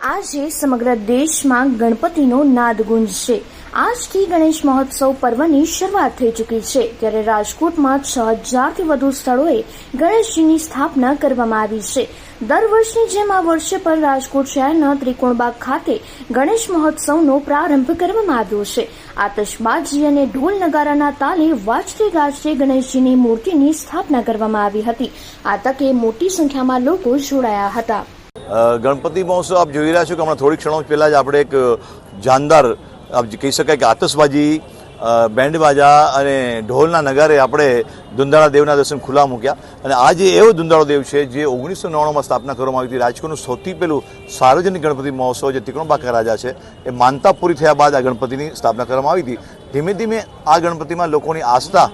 આજે સમગ્ર દેશમાં ગણપતિનો નાદ ગુંજશે આજથી ગણેશ મહોત્સવ પર્વની શરૂઆત થઈ ચૂકી છે. ત્યારે રાજકોટમાં છ હજારથી વધુ સ્થળોએ ગણેશજીની સ્થાપના કરવામાં આવી છે. દર વર્ષની જેમ આ વર્ષે પણ રાજકોટ શહેરના ત્રિકોણબાગ ખાતે ગણેશ મહોત્સવનો પ્રારંભ કરવામાં આવ્યો છે. આતશબાજી અને ઢોલ નગારાના તાલે વાજતે ગાજતે ગણેશજીની મૂર્તિની સ્થાપના કરવામાં આવી હતી. આ તકે મોટી સંખ્યામાં લોકો જોડાયા હતા. ગણપતિ મહોત્સવ આપ જોઈ રહ્યા છો કે હમણાં થોડીક ક્ષણો પહેલાં જ આપણે એક જાનદાર, આપ કહી શકાય કે આતશબાજી બેન્ડ બાજા અને ઢોલના નગારે આપણે દુંદાળા દેવના દર્શન ખુલ્લા મૂક્યા. અને આ જે એવો દુંદાળો દેવ છે જે ઓગણીસો નવ્વાણુંમાં સ્થાપના કરવામાં આવી હતી, રાજકોટનું સૌથી પહેલું સાર્વજનિક ગણપતિ મહોત્સવ જે તિકણબાકા રાજા છે, એ માનતા પૂરી થયા બાદ આ ગણપતિની સ્થાપના કરવામાં આવી હતી. ધીમે ધીમે આ ગણપતિમાં લોકોની આસ્થા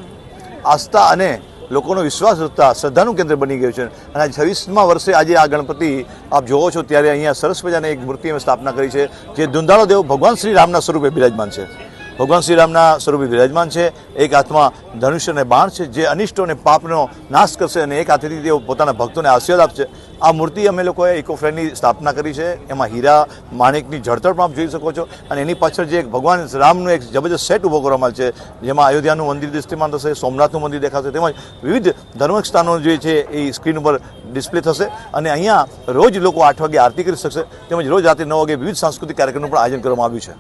આસ્થા અને લોકોનો વિશ્વાસ વધતા શ્રદ્ધાનું કેન્દ્ર બની ગયું છે. અને છવ્વીસમાં વર્ષે આજે આ ગણપતિ આપ જોવો છો, ત્યારે અહીંયા સરસ મજાની એક મૂર્તિ અમે સ્થાપના કરી છે, જે ધુંધાળો દેવ ભગવાન શ્રી રામના સ્વરૂપે બિરાજમાન છે. ભગવાન શ્રી રામના સ્વરૂપે વિરાજમાન છે. એક હાથમાં ધનુષ્ય અને બાણ છે. જે અનિષ્ટો અને પાપનો નાશ કરશે અને એક હાથેથી તેઓ પોતાના ભક્તોને આશીર્વાદ આપશે. આ મૂર્તિ અમે લોકોએ ઇકો ફ્રેન્ડની સ્થાપના કરી છે. એમાં હીરા, માણેકની જળતર પણ આપ જોઈ શકો છો. અને એની પાછળ જે એક ભગવાન રામનો એક જબરજસ્ત સેટ ઊભો કરવામાં છે, જેમાં અયોધ્યાનું મંદિર દૃષ્ટિમાન થશે, સોમનાથનું મંદિર દેખાશે, તેમજ વિવિધ ધાર્મિક સ્થાનો જે છે એ સ્ક્રીન ઉપર ડિસ્પ્લે થશે. અને અહીંયા રોજ લોકો આઠ વાગે આરતી કરી શકશે. તેમજ રોજ રાત્રે નવ વાગે વિવિધ સાંસ્કૃતિક કાર્યક્રમનું પણ આયોજન કરવામાં આવ્યું છે.